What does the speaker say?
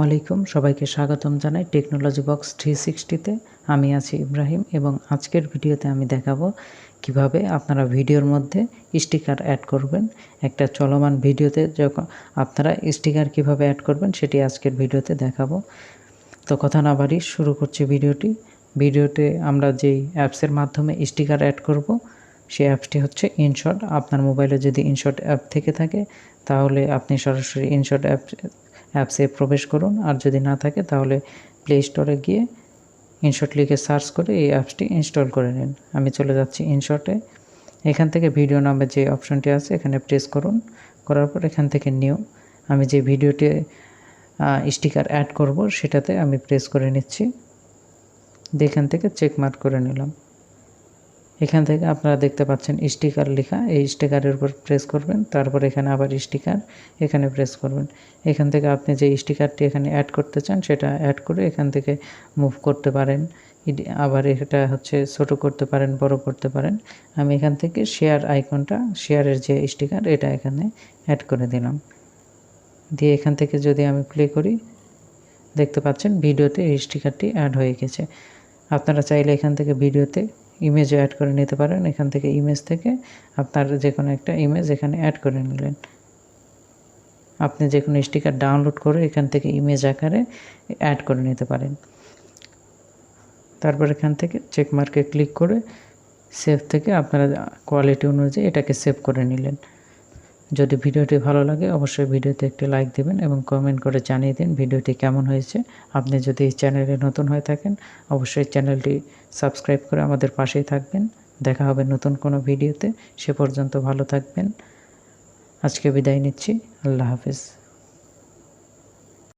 আলাইকুম সবাইকে স্বাগতম জানাই টেকনোলজি বক্স থ্রি সিক্সটিতে। আমি আছি ইব্রাহিম এবং আজকের ভিডিওতে আমি দেখাবো কীভাবে আপনারা ভিডিওর মধ্যে স্টিকার অ্যাড করবেন। একটা চলমান ভিডিওতে যখন আপনারা স্টিকার কীভাবে অ্যাড করবেন সেটি আজকের ভিডিওতে দেখাবো। তো কথা না বাড়ি শুরু করছি ভিডিওটি। ভিডিওতে আমরা যেই অ্যাপসের মাধ্যমে স্টিকার অ্যাড করব, সেই অ্যাপসটি হচ্ছে ইনশট। আপনার মোবাইলে যদি ইনশট অ্যাপ থেকে থাকে, তাহলে আপনি সরাসরি ইনশট অ্যাপ অ্যাপসে প্রবেশ করুন। আর যদি না থাকে, তাহলে প্লে স্টোরে গিয়ে ইনশট লিখে সার্চ করে এই অ্যাপসটি ইনস্টল করে নিন। আমি চলে যাচ্ছি ইনশটে এখান থেকে ভিডিও নামে যে অপশনটি আছে, এখানে প্রেস করুন। করার পর এখান থেকে নিউ আমি যে ভিডিওটি স্টিকার অ্যাড করব, সেটাতে আমি প্রেস করে নিচ্ছি। এখান থেকে চেক মার্ক করে নিলাম। এখান থেকে আপনারা দেখতে পাচ্ছেন স্টিকার লেখা। এই স্টিকারের উপর প্রেস করবেন, তারপর এখানে আবার স্টিকার এখানে প্রেস করবেন। এখান থেকে আপনি যে স্টিকারটি এখানে অ্যাড করতে চান, সেটা অ্যাড করে এখান থেকে মুভ করতে পারেন। আবার এটা হচ্ছে ছোট করতে পারেন, বড় করতে পারেন। আমি এখান থেকে শেয়ার আইকনটা শেয়ারের যে স্টিকার এটা এখানে অ্যাড করে দিলাম। দিয়ে এখান থেকে যদি আমি প্লে করি, দেখতে পাচ্ছেন ভিডিওতে এই স্টিকারটি অ্যাড হয়ে গেছে। আপনারা চাইলে এখান থেকে ভিডিওতে ইমেজও অ্যাড করে নিতে পারেন এখান থেকে ইমেজ থেকে। আপনার যে কোনো একটা ইমেজ এখানে অ্যাড করে নিলেন। আপনি যে কোনো স্টিকার ডাউনলোড করে এখান থেকে ইমেজ আকারে অ্যাড করে নিতে পারেন। তারপর এখান থেকে চেক মার্কে ক্লিক করে সেভ থেকে আপনারা কোয়ালিটি অনুযায়ী এটাকে সেভ করে নিলেন। যদি ভিডিওটি ভালো লাগে, অবশ্যই ভিডিওতে একটি লাইক দেবেন এবং কমেন্ট করে জানিয়ে দিন ভিডিওটি কেমন হয়েছে। আপনি যদি এই চ্যানেলে নতুন হয়ে থাকেন, অবশ্যই চ্যানেলটি সাবস্ক্রাইব করে আমাদের পাশেই থাকবেন। দেখা হবে নতুন কোনো ভিডিওতে। সে পর্যন্ত ভালো থাকবেন। আজকে বিদায় নিচ্ছি। আল্লাহ হাফিজ।